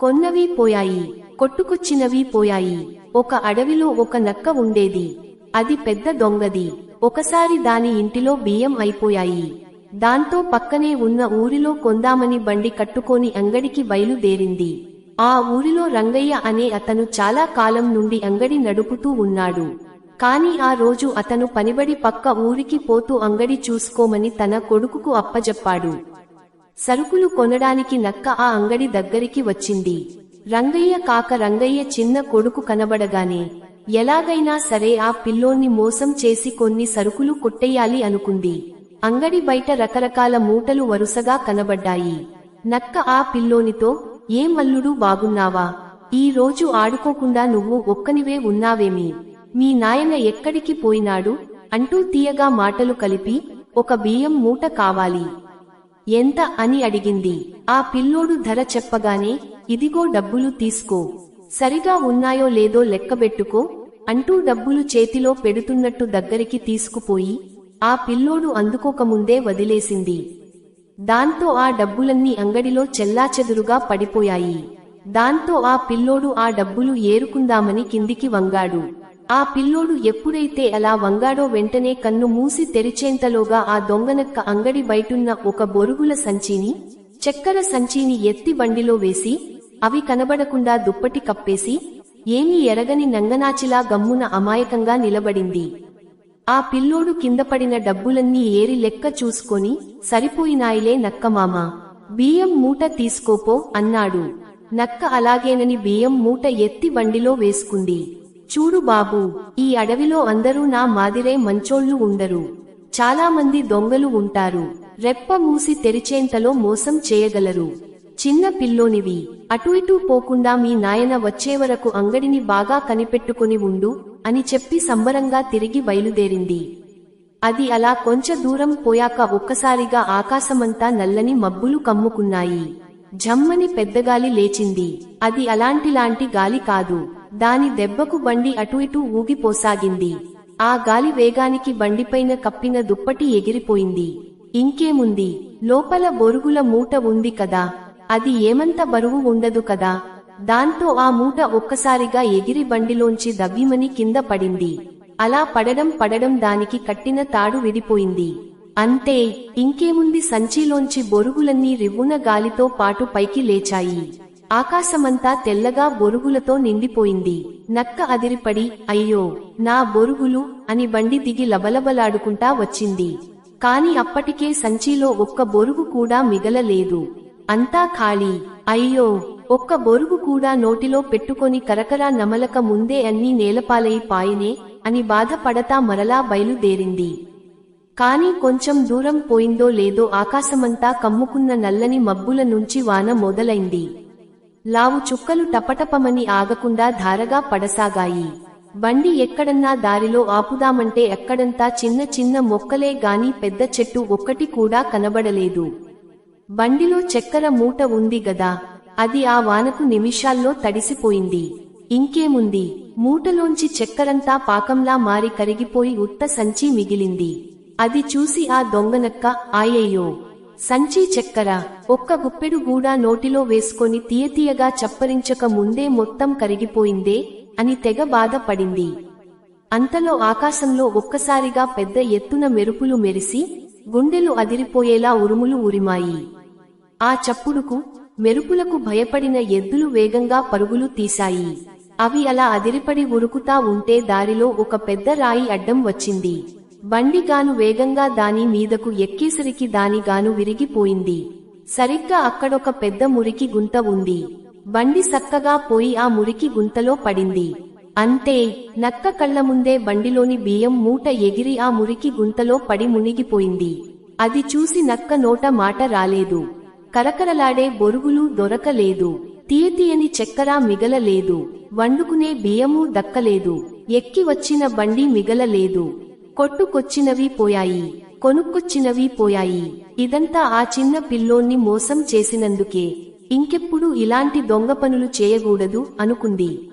కొన్నవి పోయాయి కొట్టుకొచ్చినవి పోయాయి. ఒక అడవిలో ఒక నక్క ఉండేది. అది పెద్ద దొంగది. ఒకసారి దాని ఇంటిలో బియ్యం అయిపోయాయి. దాంతో పక్కనే ఉన్న ఊరిలో కొందామని బండి కట్టుకొని అంగడికి బయలుదేరింది. ఆ ఊరిలో రంగయ్య అనే అతను చాలా కాలం నుండి అంగడి నడుపుతూ ఉన్నాడు. కాని ఆ రోజు అతను పనిబడి పక్క ఊరికి పోతూ అంగడి చూసుకోమని తన కొడుకుకు అప్పజెప్పాడు. సరుకులు కొనడానికి నక్క ఆ అంగడి దగ్గరికి వచ్చింది. రంగయ్య కాక రంగయ్య చిన్న కొడుకు కనబడగానే ఎలాగైనా సరే ఆ పిల్లోన్ని మోసం చేసి కొన్ని సరుకులు కొట్టేయాలి అనుకుంది. అంగడి బయట రకరకాల మూటలు వరుసగా కనబడ్డాయి. నక్క ఆ పిల్లోనితో ఏం అల్లుడు బాగున్నావా? ఈ రోజు ఆడుకోకుండా నువ్వు ఒక్కనివే ఉన్నావేమి? మీ నాయన ఎక్కడికి పోయినాడు? అంటూ తీయగా మాటలు కలిపి ఒక బియ్యం మూట కావాలి. ఎంత అని అడిగింది. ఆ పిల్లోడు ధర చెప్పగానే ఇదిగో డబ్బులు తీసుకో. సరిగా ఉన్నాయో లేదో లెక్కబెట్టుకో అంటూ డబ్బులు చేతిలో పెడుతున్నట్టు దగ్గరికి తీసుకుపోయి ఆ పిల్లోడు అందుకోకముందే వదిలేసింది. దాంతో ఆ డబ్బులన్నీ అంగడిలో చెల్లాచెదురుగా పడిపోయాయి. దాంతో ఆ పిల్లోడు ఆ డబ్బులు ఏరుకుందామని కిందికి వంగాడు. ఆ పిల్లోడు ఎప్పుడైతే అలా వంగాడో వెంటనే కన్ను మూసి తెరిచేంతలోగా ఆ దొంగనక్క అంగడి బయటున్న ఒక బొరుగుల సంచిని చక్కెర సంచిని ఎత్తి బండిలో వేసి అవి కనబడకుండా దుప్పటి కప్పేసి ఏమీ ఎరగని నంగనాచిలా గమ్మున అమాయకంగా నిలబడింది. ఆ పిల్లోడు కింద పడిన డబ్బులన్నీ ఏరి లెక్క చూసుకొని సరిపోయినాయిలే నక్కమామ. బియ్యం మూట తీసుకోపో అన్నాడు. నక్క అలాగేనని బియ్యం మూట ఎత్తి బండిలో వేసుకుంది. చూడు బాబూ ఈ అడవిలో అందరూ నా మాదిరే మంచోళ్ళు ఉండరు. చాలామంది దొంగలు ఉంటారు. రెప్ప మూసి తెరిచేంతలో మోసం చేయగలరు. చిన్న పిల్లోనివి అటు ఇటు పోకుండా మీ నాయన వచ్చే వరకు అంగడిని బాగా కనిపెట్టుకుని ఉండు అని చెప్పి సంబరంగా తిరిగి బయలుదేరింది. అది అలా కొంచె దూరం పోయాక ఒక్కసారిగా ఆకాశమంతా నల్లని మబ్బులు కమ్ముకున్నాయి. జమ్మని పెద్దగాలి లేచింది. అది అలాంటిలాంటి గాలి కాదు. దాని దెబ్బకు బండి అటు ఇటు ఊగిపోసాగింది. ఆ గాలి వేగానికి బండిపైన కప్పిన దుప్పటి ఎగిరిపోయింది. ఇంకేముంది? లోపల బొరుగుల మూట ఉంది కదా. అది ఏమంత బరువు ఉండదు కదా. దాంతో ఆ మూట ఒక్కసారిగా ఎగిరి బండిలోంచి దవ్విమని కింద పడింది. అలా పడడం పడడం దానికి కట్టిన తాడు విడిపోయింది. అంతే ఇంకేముంది సంచిలోంచి బొరుగులన్నీ రివ్వున గాలితో పాటు పైకి లేచాయి. ఆకాశమంతా తెల్లగా బొరుగులతో నిండిపోయింది. నక్క అదిరిపడి అయ్యో నా బొరుగులు అని బండి దిగి లబలబలాడుకుంటా వచ్చింది. కాని అప్పటికే సంచిలో ఒక్క బొరుగు కూడా మిగలలేదు. అంతా ఖాళీ. అయ్యో ఒక్క బొరుగు కూడా నోటిలో పెట్టుకొని కరకరా నమలక ముందే అన్నీ నేలపాలై పాయనే అని బాధపడతా మరలా బయలుదేరింది. కాని కొంచెం దూరం పోయిందో లేదో ఆకాశమంతా కమ్ముకున్న నల్లని మబ్బుల నుంచి వాన మొదలైంది. లావు చుక్కలు టపటపమని ఆగకుండా ధారగా పడసాగాయి. బండి ఎక్కడన్నా దారిలో ఆపుదామంటే ఎక్కడంతా చిన్న చిన్న మొక్కలే గాని పెద్ద చెట్టు ఒక్కటి కూడా కనబడలేదు. బండిలో చక్కెర మూట ఉంది గదా అది ఆ వానకు నిమిషాల్లో తడిసిపోయింది. ఇంకేముంది? మూటలోంచి చక్కెరంతా పాకంలా మారి కరిగిపోయి ఉత్త సంచి మిగిలింది. అది చూసి ఆ దొంగనక్క ఆయయ్యో సంచి చక్కెర ఒక్క గుప్పెడు గూడా నోటిలో వేసుకొని తీయతీయగా చప్పరించక ముందే మొత్తం కరిగిపోయిందే అని తెగ బాధపడింది. అంతలో ఆకాశంలో ఒక్కసారిగా పెద్ద ఎత్తున మెరుపులు మెరిసి గుండెలు అదిరిపోయేలా ఉరుములు ఉరిమాయి. ఆ చప్పుడుకు మెరుపులకు భయపడిన ఎద్దులు వేగంగా పరుగులు తీశాయి. అవి అలా అదిరిపడి ఉరుకుతా ఉంటే దారిలో ఒక పెద్ద రాయి అడ్డం వచ్చింది. బండిగాను వేగంగా దాని మీదకు ఎక్కేసరికి దానిగాను విరిగిపోయింది. సరిగ్గా అక్కడొక పెద్ద మురికి గుంత ఉంది. బండి సక్కగా పోయి ఆ మురికి గుంతలో పడింది. అంతే నక్క కళ్ళ ముందే బండిలోని బియ్యం మూట ఎగిరి ఆ మురికి గుంతలో పడి మునిగిపోయింది. అది చూసి నక్క నోట మాట రాలేదు. కరకరలాడే బొరుగులు దొరకలేదు. తీయతీయని చెక్కరా మిగలలేదు. వండుకునే బియ్యమూ దక్కలేదు. ఎక్కి వచ్చిన బండి మిగలలేదు. కొట్టుకొచ్చినవి పోయాయి కొనుక్కొచ్చినవి పోయాయి. ఇదంతా ఆ చిన్న పిల్లోన్ని మోసం చేసినందుకే. ఇంకెప్పుడు ఇలాంటి దొంగ పనులు చేయకూడదు అనుకుంది.